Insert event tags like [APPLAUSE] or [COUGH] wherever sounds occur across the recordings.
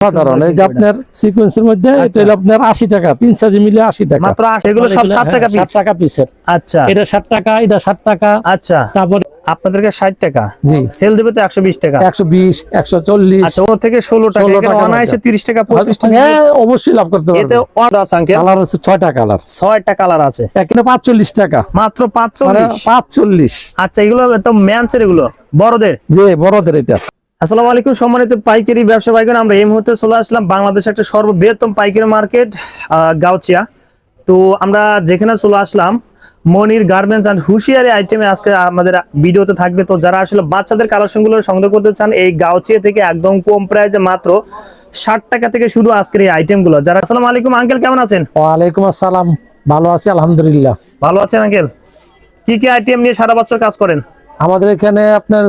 সাধারণ এই যে আপনার সিকোয়েন্সের মধ্যে এটা হলো আপনার আশি টাকা তিন সাইজ মিলে আশি টাকা। মাত্র আশি, এগুলো সব ষাট টাকা হ্যাঁ, পিস টাকা পিসের আচ্ছা। এটা ষাট টাকা এটা ষাট টাকা। আচ্ছা। তারপর আপনাদেরকে ষাট টাকা। জি। সেল দেবে তো টাকা। আচ্ছা ওর থেকে ষোলো টাকা 16 অনায়াসে বাজার। তিরিশ টাকা পঁয়ত্রিশ টাকা। হ্যাঁ অবশ্যই লাভ করতে এতে পারবে অর্ডার আছে আঙ্কেল কালার ছয়টা কালার ছয়টা কালার আছে। এখানে পাঁচচল্লিশ টাকা। মাত্র মানে পাঁচচল্লিশ। পাঁচচল্লিশ আচ্ছা এগুলো তো ম্যানসের এগুলো? বড়দের? যে বড়দের এটা। আসসালামু আলাইকুম সম্মানিত পাইকারি ব্যবসা পাইকারি আমরা এই মুহূর্তে চলে আসলাম বাংলাদেশ একটা সর্ববৃহত্তম পাইকারি মার্কেট গাউচিয়া তো আমরা যেখানে চলে আসলাম মনির গার্মেন্টস অ্যান্ড হুশিয়ারি আইটেমে আজকে আমাদের ভিডিওতে থাকবে। তো যারা আসলে বাচ্চাদের কালেকশনগুলো সংগ্রহ করতে চান এই গাউচিয়া থেকে একদম কম প্রাইজে মাত্র ষাট টাকা থেকে শুরু আজকের এই আইটেমগুলো যারা আসসালামু আলাইকুম আঙ্কেল কেমন আছেন? ওয়ালাইকুম আসসালাম ভালো আছি আলহামদুলিল্লাহ। ভালো আছেন আঙ্কেল? কি কি আইটেম নিয়ে সারা বছর কাজ করেন? আমাদের এখানে আপনার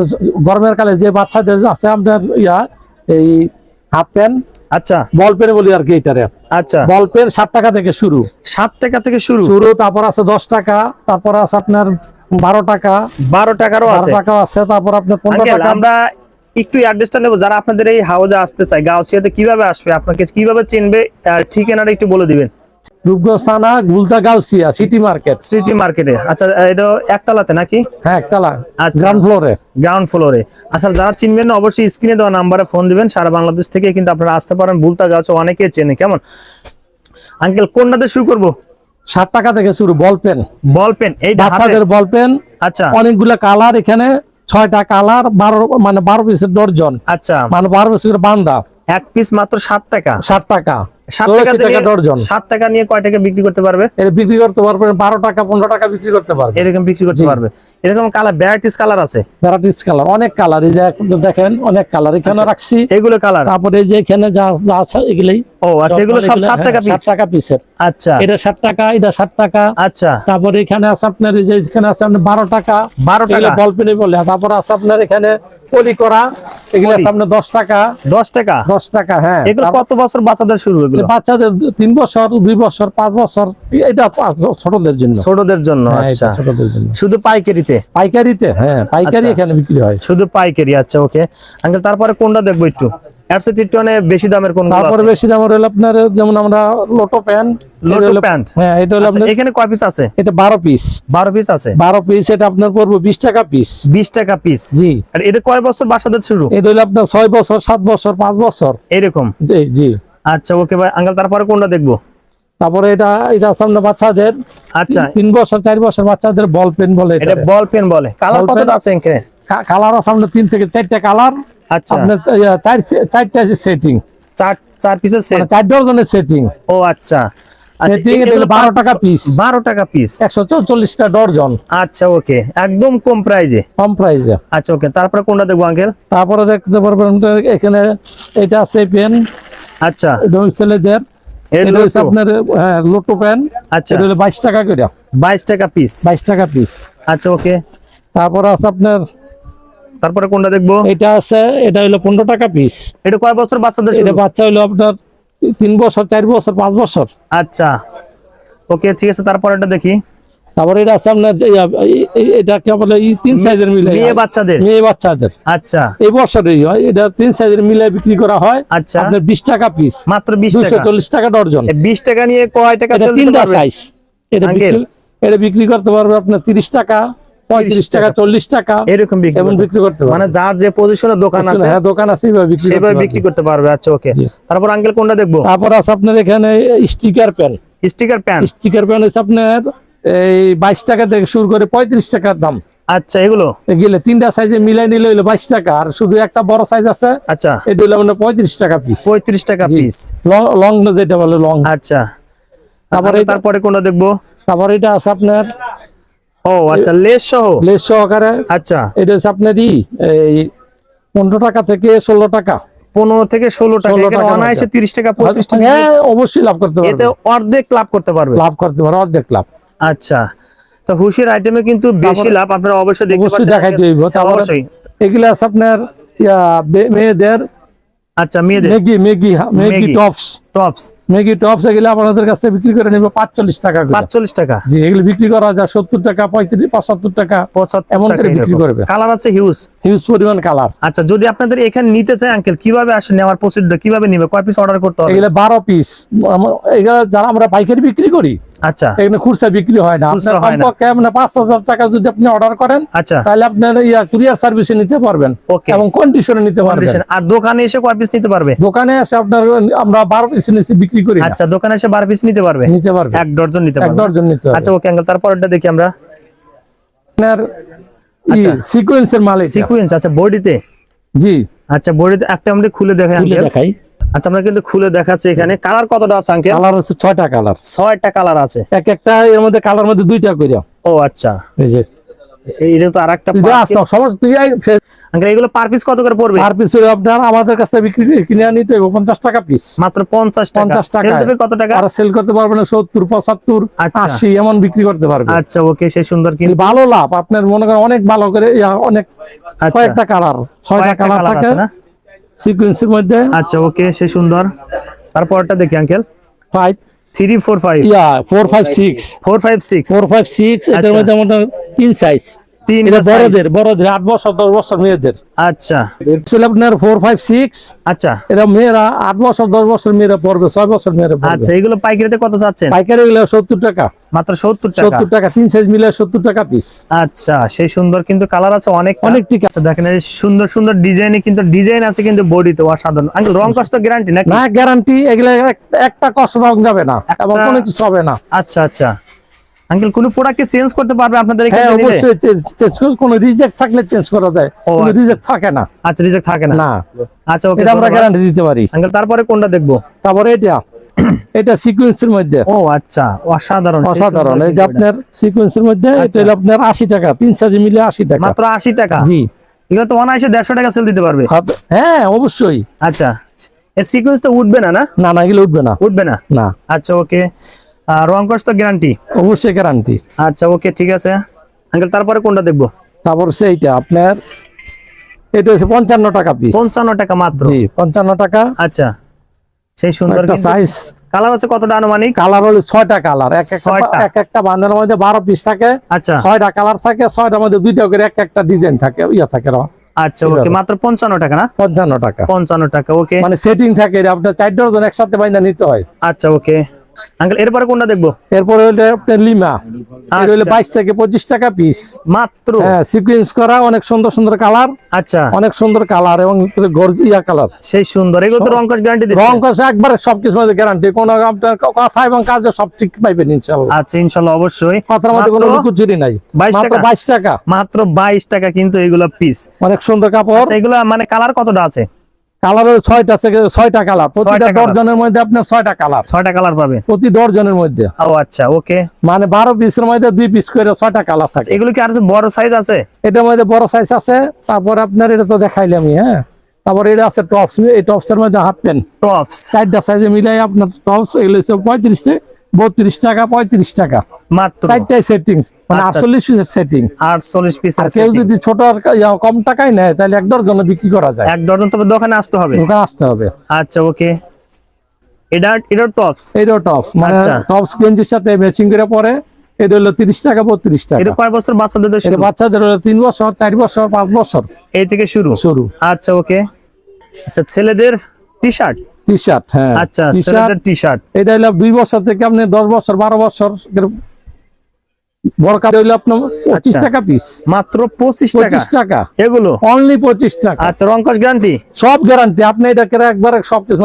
গরমের কালে যে বাচ্চাদের আছে আপনার ইয়া এই হাফ প্যান্ট আচ্ছা। বল পেন বলি আর কি এটারে। আচ্ছা। বল পেন ষাট টাকা থেকে শুরু। সাত টাকা থেকে শুরু? শুরু তারপর আছে দশ টাকা তারপর আছে আপনার বারো টাকা। বারো টাকারও আছে? টাকা আছে তারপর আপনার পনেরো টাকা। আমরা একটু অ্যাড্রেসটা নেব যারা আপনাদের এই হাউজে আসতে চায় গাউছিয়াতে কীভাবে আসবে আপনাকে কীভাবে চিনবে আর ঠিকানাটা একটু বলে দিবেন। রূপগঞ্জ থানা গুলতা গাউসিয়া সিটি মার্কেট স্মৃতি মার্কেটে আচ্ছা এটা একতলাতে নাকি? হ্যাঁ আচ্ছা। গ্রাউন্ড ফ্লোরে গ্রাউন্ড ফ্লোরে আচ্ছা যারা চিনবেন না অবশ্যই স্ক্রিনে দেওয়া নাম্বারে ফোন দিবেন। সারা বাংলাদেশ থেকে কিন্তু আপনারা আসতে পারেন। বুলতা গাছ অনেকে চেনে। কেমন? আঙ্কেল কোনটাতে শুরু করব? ষাট টাকা থেকে শুরু বল পেন। Ball pen. এই বাচ্চাদের বল পেন। আচ্ছা। অনেকগুলো কালার এখানে। ছয়টা কালার বারো মানে বারো পিসের ডর্জন আচ্ছা। মানে বারো পিস করে বান্দা। এক পিস মাত্র সাত টাকা। ষাট সাত টাকা। টাকা ডর্জন। সাত টাকা নিয়ে কয় টাকা বিক্রি করতে পারবে? এটা বিক্রি করতে বারো টাকা পনেরো টাকা বিক্রি করতে পারবেন এরকম বিক্রি করতে পারবে। এরকম কালার ভ্যারাইটিস কালার আছে? ভ্যারাইটিস কালার অনেক কালার। এই যে দেখেন অনেক কালার। এখানে আচ্ছা। রাখছি। এগুলো কালার? তারপরে যে এখানে যা যা আছে এগুলাই। ও আচ্ছা এগুলো সব সাত টাকা ষাট পিস টাকা পিসের আচ্ছা। এটা ষাট টাকা এটা ষাট টাকা। আচ্ছা। তারপরে এখানে আছে আপনার এই যে এখানে আছে আপনার বারো টাকা। বারো টাকা? বল বলে। তারপর আছে আপনার এখানে পলি করা। এগুলো আছে আপনার দশ টাকা। দশ টাকা? দশ টাকা হ্যাঁ। এগুলো কত বছর বাচ্চাদের শুরু এগুলো? বাচ্চাদের তিন বছর দুই বছর পাঁচ বছর এটা ছোটদের জন্য। ছোটদের জন্য হ্যাঁ, আচ্ছা। ছোটদের জন্য। শুধু পাইকারিতে? পাইকারিতে হ্যাঁ পাইকারি আচ্ছা। এখানে বিক্রি হয়। শুধু পাইকারি আচ্ছা ওকে। আঙ্কেল তারপরে কোনটা দেখব একটু? এর সাথে একটু অনেক বেশি দামের কোন তারপরে বেশি দাম হলো আপনার যেমন আমরা লোটো প্যান্ট লোটো প্যান্ট হ্যাঁ এটা হলো আপনার এখানে কয় পিস আছে? এটা বারো পিস বারো পিস আছে? বারো পিস এটা আপনার পড়ব টাকা পিস বিশ টাকা পিস জি। আর এটা কয় বছর বাচ্চাদের শুরু? এটা হলো আপনার ছয় বছর সাত বছর পাঁচ বছর। এরকম? জি জি। আচ্ছা ওকে ভাই। আঙ্কেল তারপরে কোনটা দেখব? তারপরে এটা এটা সামনে বাচ্চাদের। আচ্ছা। তিন বছর চার বছর বাচ্চাদের বল পেন বলে এটা বল পেন বলে। কালার? কতটা আছে এখানে কালার সামনে তিন থেকে চারটা কালার। আচ্ছা। আপনার চার চারটা সেটিং চার চার পিসের সেট মানে চার ডজনের সেটিং ও আচ্ছা। এটা হলো 12 টাকা piece। বারো টাকা পিস একশো চৌচল্লিশটা ডর্জন। আচ্ছা ওকে একদম কম প্রাইজে কম প্রাইসে আচ্ছা ওকে তারপরে কোনটা দেখব আঙ্কেল? তারপরে দেখতে পারবেন এখানে এটা আছে পেন আচ্ছা। এটা হচ্ছে ছেলেদের। এটা হচ্ছে আপনার হ্যাঁ, লোটো পেন আচ্ছা। এটা হলো বাইশ টাকা করে। বাইশ টাকা পিস বাইশ টাকা পিস আচ্ছা ওকে। তারপরে আছে আপনার তারপরে কোনটা দেখব? এটা আছে এটা হলো পনেরো টাকা পিস এটা কয় বছর বাচ্চাদের এটা বাচ্চা হলো আপনার তিন বছর চার বছর পাঁচ বছর। আচ্ছা। ওকে ঠিক আছে তারপরে এটা দেখি। তারপরে এটা এটা কি বলে তিন সাইজের মিলে মেয়ে বাচ্চাদের? মেয়ে বাচ্চাদের। আচ্ছা। এই বছরেই হয় এটা তিন সাইজের মিলে বিক্রি করা হয়। আচ্ছা। আপনার বিশ টাকা পিস মাত্র বিশ টাকা। চল্লিশ টাকা ডর্জন বিশ টাকা নিয়ে কয় টাকা এটা sell দিতে তিনটা সাইজ এটা বিক্রি এটা বিক্রি করতে পারবে আপনার তিরিশ টাকা পঁয়ত্রিশ টাকা। চল্লিশ টাকা। এরকম বিক্রি করতে- মানে যার যে পজিশনে দোকান আছে হ্যাঁ দোকান আছে এইভাবে বিক্রি করতে সেভাবে। বিক্রি করতে পারবে। আচ্ছা ওকে। তারপর আঙ্কেল কোনটা দেখব? তারপর আছে আপনার এখানে sticker pan sticker pant sticker pan হচ্ছে আপনার এই বাইশ টাকা থেকে শুরু করে পঁয়ত্রিশ টাকার দাম। আচ্ছা এগুলো? গেলে তিনটা সাইজে মিলাই নিলে হইল বাইশ টাকা। আর শুধু একটা বড় সাইজ আছে আচ্ছা। এটা হলো মানে পঁয়ত্রিশ টাকা পিস পঁয়ত্রিশ টাকা পিস লং যেটা বলে লং আচ্ছা। তারপরে তারপরে কোনটা দেখব? তারপর এটা আছে আপনার ও আচ্ছা লেস সহ? লেস সহকারে। আচ্ছা। এটা হচ্ছে আপনার ই এই পনেরো টাকা থেকে ষোলো টাকা। পনেরো থেকে ষোলো টাকা 16 এখানে টাকার অনায়াসে তিরিশ টাকা পঁয়ত্রিশ টাকা হ্যাঁ অবশ্যই লাভ করতে এতে পারবে অর্ধেক লাভ করতে পারবে। লাভ করতে পারবে অর্ধেক লাভ। আচ্ছা। তো হুশির আইটেমে কিন্তু বেশি লাভ আপনারা অবশ্যই দেখতে অবশ্যই পাচ্ছেন। দেখাইতে হইব। অবশ্যই। এগুলো আছে আপনার মেয়েদের আচ্ছা মেয়েদের। মেগি মেগি মেগি। টপস। টপস। মেগি টপস এগুলো আপনাদের কাছে বিক্রি করে নেবে পাঁচচল্লিশ টাকা করে। পাঁচচল্লিশ টাকা। জি এগুলো বিক্রি করা যায় সত্তর টাকা পঁয়ত্রিশ পঁচাত্তর টাকা। পঁচাত্তর এমন করে বিক্রি করবে। কালার আছে হিউজ হিউজ পরিমাণ কালার আচ্ছা যদি আপনাদের এখানে নিতে চাই আঙ্কেল কীভাবে আসে নেওয়ার প্রসিডিউর কীভাবে নিবে কয় পিস অর্ডার করতে হবে? এগুলো বারো পিস এগুলো যারা আমরা পাইকারি বিক্রি করি আচ্ছা। এখানে খুচরা বিক্রি হয় না। আপনার কমপক্ষে আপনার পাঁচ হাজার টাকা যদি আপনি অর্ডার করেন আচ্ছা। তাহলে আপনার ইয়া কুরিয়ার সার্ভিসে নিতে পারবেন Okay. এবং কন্ডিশনে নিতে পারবেন। আর দোকানে এসে কয় পিস নিতে পারবে? দোকানে এসে আপনার আমরা বারো পিস নিচে বিক্রি করি আচ্ছা দোকানে এসে বারো পিস নিতে পারবে? নিতে পারবে। এক ডজন নিতে এক ডজন নিতে আচ্ছা ওকে তারপরটা দেখি আমরা। আপনার আচ্ছা। সিকোয়েন্সের মাল এটা। সিকুয়েন্স আচ্ছা বডিতে? জি। আচ্ছা বডিতে একটা আমরা খুলে দেখে খুলে দেখাই। আচ্ছা আমরা কিন্তু খুলে দেখাচ্ছি এখানে। কালার কতটা আছে আঙ্কেল? কালার হচ্ছে ছয়টা কালার। ছয়টা কালার আছে। এক একটা এর মধ্যে কালার মধ্যে দুইটা করে। ও আচ্ছা। এই যে। এইটা তো আরেকটা যা সমস্ত তুই আঙ্কেল এগুলো পার পিস কত করে পড়বে? পার পিস আপনার আমাদের কাছে বিক্রি করে কিনে নিতে হবে। পঞ্চাশ টাকা পিস মাত্র পঞ্চাশ টাকা। পঞ্চাশ টাকা। Sell দেবে কত টাকা? আর সেল করতে পারবেন সত্তর পঁচাত্তর আচ্ছা। আশি এমন বিক্রি করতে পারবে। আচ্ছা ওকে সেই সুন্দর কিন্তু। কিন্তু ভালো লাভ। আপনার মনে করেন অনেক ভালো করে অনেক আচ্ছা। কয়েকটা কালার ছয়টা কালার থাকে। না? সিকুয়েন্সের মধ্যে। আচ্ছা ওকে সে সুন্দর। তারপরটা দেখি uncle. Five three four five. Yeah four five six four five six four five six এটার আচ্ছা। মধ্যে আমাদের তিন সাইজ তিন বড়দের বড়দের আট বছর দশ বছর মেয়েদের। আচ্ছা। ছিল আপনার ফোর ফাইভ সিক্স আচ্ছা। এটা মেয়েরা আট বছর দশ বছর মেয়েরা পড়বে ছয় বছর মেয়েরা আচ্ছা এগুলো পাইকারিতে কত চাচ্ছেন পাইকারি গুলো সত্তর টাকা। মাত্র সত্তর সত্তর টাকা তিন সাইজ মিলে সত্তর টাকা পিস আচ্ছা সেই সুন্দর কিন্তু কালার আছে অনেক অনেক ঠিক আছে। আচ্ছা দেখেন এই সুন্দর সুন্দর ডিজাইনে কিন্তু ডিজাইন আছে কিন্তু বডিতে অসাধারণ। আঙ্কেল রং কষ্ট গ্যারান্টি নাকি? না গ্যারান্টি এগুলা একটা কষ্ট রং যাবে না। এবং কোনো কিছু হবে না। আচ্ছা আচ্ছা। আঙ্কেল কোন প্রোডাক্ট চেঞ্জ করতে পারবে আপনাদের হ্যাঁ এখানে নিলে? অবশ্যই চেঞ্জ কোনো রিজেক্ট থাকলে চেঞ্জ করা যায়। কোনো আচ্ছা। রিজেক্ট থাকে না। আচ্ছা রিজেক্ট থাকে না। না। আচ্ছা ওকে এটা আমরা গ্যারান্টি দিতে পারি। আঙ্কেল তারপরে কোনটা দেখব? তারপরে এটা। [CLEARS THROAT] এটা সিকুয়েন্সের মধ্যে। ও আচ্ছা অসাধারণ। অসাধারণ। এই যে আপনার সিকুয়েন্সের মধ্যে এটা আচ্ছা। হলো আপনার আশি টাকা। তিন সাইজ মিলে আশি এটা। টাকা। মাত্র আশি টাকা? জি। এগুলো তো অনায়াসে দেড়শো টাকা সেল দিতে পারবে। হ্যাঁ অবশ্যই। আচ্ছা। এই সিকোয়েন্স তো উঠবে না না? না না এগুলো উঠবে না। উঠবে না? না। আচ্ছা ওকে রং কষ্ট তো গ্যারান্টি অবশ্যই গ্যারান্টি আচ্ছা ওকে ঠিক আছে। আঙ্কেল তারপরে কোনটা দেখব? তারপর সেইটা আপনার এটা হচ্ছে পঞ্চান্ন টাকা পিস পঞ্চান্ন টাকা মাত্র? জি পঞ্চান্ন টাকা। আচ্ছা সেই সুন্দর সাইজ কালার আছে কতটা আনুমানিক? কালার হলো ছয়টা কালার এক একটা বান্ডেলের মধ্যে বারো পিস থাকে আচ্ছা। ছয়টা কালার থাকে ছয়টার মধ্যে দুইটা করে এক একটা ডিজাইন থাকে ইয়া থাকে। আচ্ছা ওকে মাত্র পঞ্চান্ন টাকা না? পঞ্চান্ন টাকা। পঞ্চান্ন টাকা ওকে মানে সেটিং থাকে আপনার চার ডজন একসাথে বাইন্দা নিতে হয়। আচ্ছা ওকে আঙ্কেল এরপরে কোনটা দেখব? এরপরে হলো আপনার লিমা। হলো আচ্ছা। থেকে পঁচিশ টাকা পিস মাত্র? হ্যাঁ সিকুয়েন্স করা অনেক সুন্দর সুন্দর কালার আচ্ছা। অনেক সুন্দর কালার এবং গর্জিয়া কালার সেই সুন্দর এগুলো তো গ্যারান্টি দিচ্ছে। একবারে সবকিছু মধ্যে গ্যারান্টি কোনো আপনার কথা এবং কাজে সব ঠিক পাইবেন ইনশাল্লাহ আচ্ছা অবশ্যই। কথার মধ্যে কোনো লুকোচুরি নাই। 22 টাকা? বাইশ টাকা। মাত্র বাইশ টাকা কিন্তু এগুলো পিস অনেক সুন্দর কাপড়। আচ্ছা এগুলো মানে কালার কতটা আছে? কালার ছয়টা থেকে ছয়টা কালার। প্রতিটা। ডর্জনের মধ্যে আপনার ছয়টা কালার। ছয়টা কালার পাবে। প্রতি ডর্জনের মধ্যে। ও আচ্ছা ওকে। মানে বারো পিসের মধ্যে দুই পিস করে ছয়টা কালার থাকে। এগুলো কি আর বড় সাইজ আছে? এটার মধ্যে বড় সাইজ আছে তারপর আপনার এটা তো দেখাইলে আমি হ্যাঁ? তারপর এটা আছে টপস এই টপস এর মধ্যে হাফ প্যান্ট টপস চারটা সাইজে মিলাই আপনার টপস এগুলো পঁয়ত্রিশ থেকে বত্রিশ টাকা পঁয়ত্রিশ টাকা। মাত্র। মানে আচ্ছা। আটচল্লিশ পিসের সেটিং আটচল্লিশ পিস আর কেউ যদি ছোট কম টাকায় নেয় তাহলে এক ডজনে বিক্রি করা যায়। এক ডজন তবে দোকানে আসতে হবে? দোকানে আসতে হবে। আচ্ছা ওকে। এটা এটা টপস মানে আচ্ছা। টপস গেঞ্জির সাথে ম্যাচিং করে পরে এটা হলো তিরিশ টাকা বত্রিশ টাকা। এটা কয় বছর বাচ্চাদের বাচ্চাদের হলো তিন বছর চার বছর পাঁচ বছর। এই থেকে শুরু? শুরু। আচ্ছা ওকে। আচ্ছা ছেলেদের টি শার্ট টি শার্ট হ্যাঁ। আচ্ছা টি শার্ট টি শার্ট এটা হলো দুই বছর থেকে আপনি দশ বছর বারো বছর বড় কাপ হইল আপনার পঁচিশ আচ্ছা। টাকা পিস মাত্র পঁচিশ পঁচিশ টাকা। এগুলো? অনলি পঁচিশ টাকা। আচ্ছা রংকশ গ্যারান্টি সব গ্যারান্টি আপনি এটা একবারে সব কিছু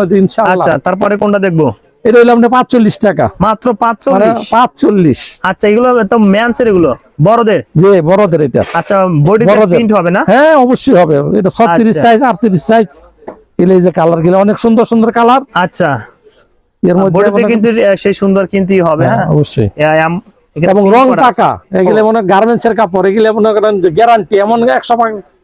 আচ্ছা তারপরে কোনটা দেখব? এটা হইল আপনার পাঁচচল্লিশ টাকা। মাত্র মানে পাঁচচল্লিশ? পাঁচচল্লিশ। আচ্ছা এগুলো তো ম্যানসের এগুলো? বড়দের? যে বড়দের এটা। আচ্ছা। প্রিন্ট হবে না? হ্যাঁ অবশ্যই হবে। এটা ছত্রিশ আচ্ছা। সাইজ আটত্রিশ সাইজ এগুলো যে কালারগুলো অনেক সুন্দর সুন্দর কালার আচ্ছা। এর মধ্যে কিন্তু সেই সুন্দর কিনতেই হবে হ্যাঁ, হ্যাঁ? অবশ্যই। এবং রং টাকা এগুলো মনে গার্মেন্টস এর কাপড় এগুলো মনে করেন গ্যারান্টি এমন একশো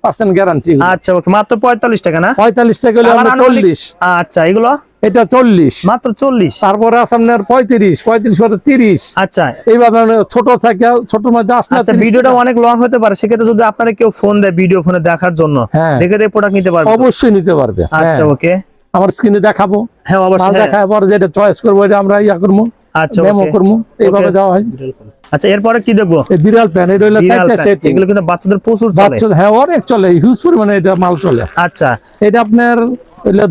পার্সেন্ট গ্যারান্টি আচ্ছা ওকে মাত্র পঁয়তাল্লিশ টাকা না? পঁয়তাল্লিশ টাকা কালার চল্লিশ। আচ্ছা এগুলো? এটা চল্লিশ। মাত্র চল্লিশ। তারপরে আছে আপনার পঁয়ত্রিশ পঁয়ত্রিশ পরে তিরিশ। আচ্ছা। এইভাবে মানে ছোট থাকে ছোট মধ্যে আসলে আচ্ছা ভিডিওটা অনেক লং হতে পারে সেক্ষেত্রে যদি আপনারা কেউ ফোন দেয় ভিডিও ফোনে দেখার জন্য হ্যাঁ। দেখে দিয়ে প্রোডাক্ট নিতে পারবে অবশ্যই নিতে পারবে আচ্ছা হ্যাঁ। ওকে আমার স্ক্রিনে দেখাবো। হ্যাঁ অবশ্যই হ্যাঁ। দেখায় পরে যেটা চয়েস করব এটা আমরা ইয়া করব আচ্ছা মেমো করব এইভাবে. দেওয়া হয়। আচ্ছা এরপরে কি দেখব? বিড়াল প্যান এটা হলো বিড়াল চারটে এগুলো কিন্তু বাচ্চাদের প্রচুর চলে। হ্যাঁ অনেক চলে হিউজ পরিমাণে এটা মাল চলে। আচ্ছা। এটা আপনার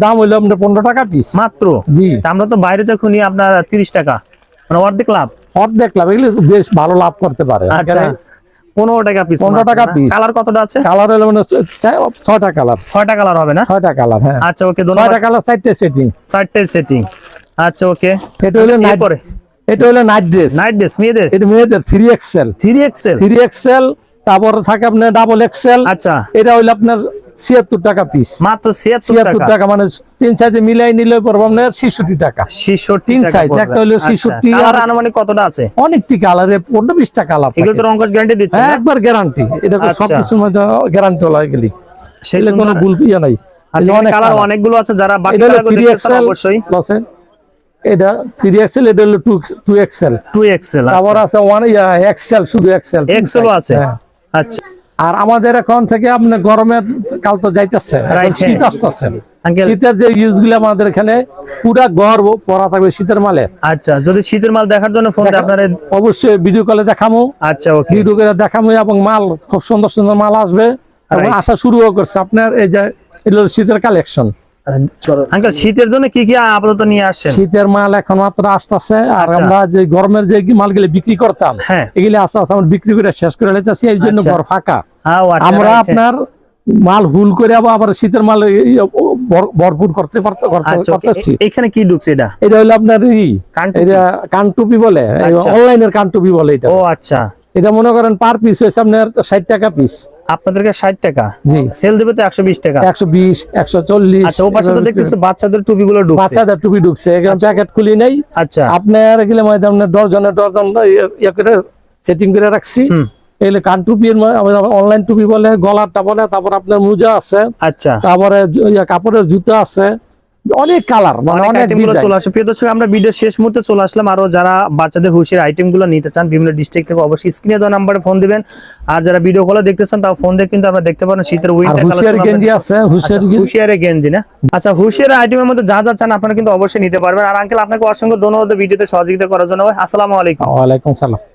দাম হইল আপনার পনেরো টাকা পিস মাত্র? জি। আমরা তো বাইরে তো খুনি আপনার তিরিশ টাকা। মানে অর্ধেক লাভ। অর্ধেক লাভ এগুলো বেশ ভালো লাভ করতে পারে। আচ্ছা। পনেরো টাকা পিস 15 টাকা piece। কালার কতটা আছে? কালার হলো মানে ছয়টা কালার ছয়টা কালার হবে না? ছয়টা কালার হ্যাঁ। আচ্ছা ওকে ছয়টা কালার চারটে সেটিং চারটে সেটিং আচ্ছা ওকে। এটা হলো নাইট এটা হলো নাইট ড্রেস নাইট ড্রেস মেয়েদের? এটা মেয়েদের three XL three XL three XL তারপর থাকে আপনার ডাবল এক্সেল আচ্ছা। এটা হইল আপনার ছিয়াত্তর টাকা পিস মাত্র ছিয়াত্তর টাকা। মানে তিন সাইজে মিলাই নিলে পড়ব আপনার ছেষট্টি টাকা। ছিষট্টি তিন টাকা একটা হলো আচ্ছা, 66 কালার আর- আনুমানিক কতটা আছে? অনেকটি কালারে পনেরো বিশটা কালার এগুলো তো রঙ্কশ গ্যারান্টি দিচ্ছে একবার গ্যারান্টি এটা আচ্ছা। সবকিছুর মধ্যে গ্যারান্টি হলো গেলি সেই কোনো ভুল ইয়ে নাই। আচ্ছা কালার অনেকগুলো আছে যারা বাকি অবশ্যই। এটা থ্রি এক্সেল এটা হলো two two XL two XL তারপর আছে ওয়ান এক্সেল শুধু এক্সেল এক্সেলও আছে? হ্যাঁ। আচ্ছা। আর আমাদের এখন থেকে আপনি গরমের কাল তো যাইতেছে। শীত হ্যাঁ। আসতেছে। শীতের যে ইউজগুলো আমাদের এখানে পুরা গর্ব পরা থাকবে শীতের মালে। আচ্ছা যদি শীতের মাল দেখার জন্য ফোন আপনার অবশ্যই ভিডিও কলে দেখামো। আচ্ছা ভিডিও কলে দেখামো এবং মাল খুব সুন্দর সুন্দর মাল আসবে। আসা শুরুও করছে আপনার এই যে শীতের কালেকশন আঙ্কেল শীতের জন্য কি কি আপাতত নিয়ে আসছেন শীতের মাল এখন মাত্র আসতেছে আর আচ্ছা। আমরা যে গরমের যে মালগুলো বিক্রি করতাম হ্যাঁ। এগুলি আস্তে আস্তে আমরা বিক্রি করে শেষ করে লেতেছি এই জন্য আচ্ছা। ঘর ফাঁকা আচ্ছা, আমরা আপনার মাল হুল করে আবার শীতের মাল ভরপুর করতে পারতে করতে- আচ্ছা okay. করতেছি এ- এখানে কি ঢুকছে এটা এটা হলো আপনার কানটুপি? বলে আচ্ছা। অনলাইনের কানটুপি বলে এটা ও আচ্ছা এটা মনে করেন পার পিস হয়েছে আপনার ষাট টাকা পিস আপনাদেরকে ষাট টাকা? জি। সেল দেবে তো একশো বিশ টাকা। একশো বিশ একশো চল্লিশ। আচ্ছা ও তো দেখতেছি বাচ্চাদের টুপিগুলো ঢুকছে। বাচ্চাদের টুপি ঢুকছে এখানে প্যাকেট খুলি নাই। আচ্ছা। আপনার এগুলো মধ্যে আপনার ডরজনে ডরজন ইয়ে করে সেটিং করে রাখছি। এগুলো কান টুপি অনলাইন টুপি বলে গলারটা বলে তারপর আপনার মোজা আছে। আচ্ছা। তারপরে ইয়ে কাপড়ের জুতা আছে। অনেক কালার মানে অনেক অনেক আইটেমগুলো চলে আসে। প্রিয় দর্শক আমরা ভিডিও শেষ মুহূর্তে চলে আসলাম। আরও যারা বাচ্চাদের হুশিয়ার আইটেমগুলো নিতে চান বিভিন্ন ডিস্ট্রিক্ট থেকে অবশ্যই স্ক্রিনে দেওয়া নাম্বারে ফোন দিবেন। আর যারা ভিডিও কলে দেখতে চান তাও ফোন দিয়ে কিন্তু আমরা দেখতে পারেন শীতের উইন্টার হুশিয়ার গেঞ্জি আছে হুশিয়ার গেঞ্জি। হুশিয়ারের গেঞ্জি না? আচ্ছা হুশিয়ার আইটেমের মধ্যে যা যা চান আপনারা কিন্তু অবশ্যই নিতে পারবেন। আর আঙ্কেল আপনাকে অসংখ্য ধন্যবাদ ভিডিওতে সহযোগিতা করার জন্য। আসসালামু আলাইকুম। ওয়া আলাইকুম সালাম।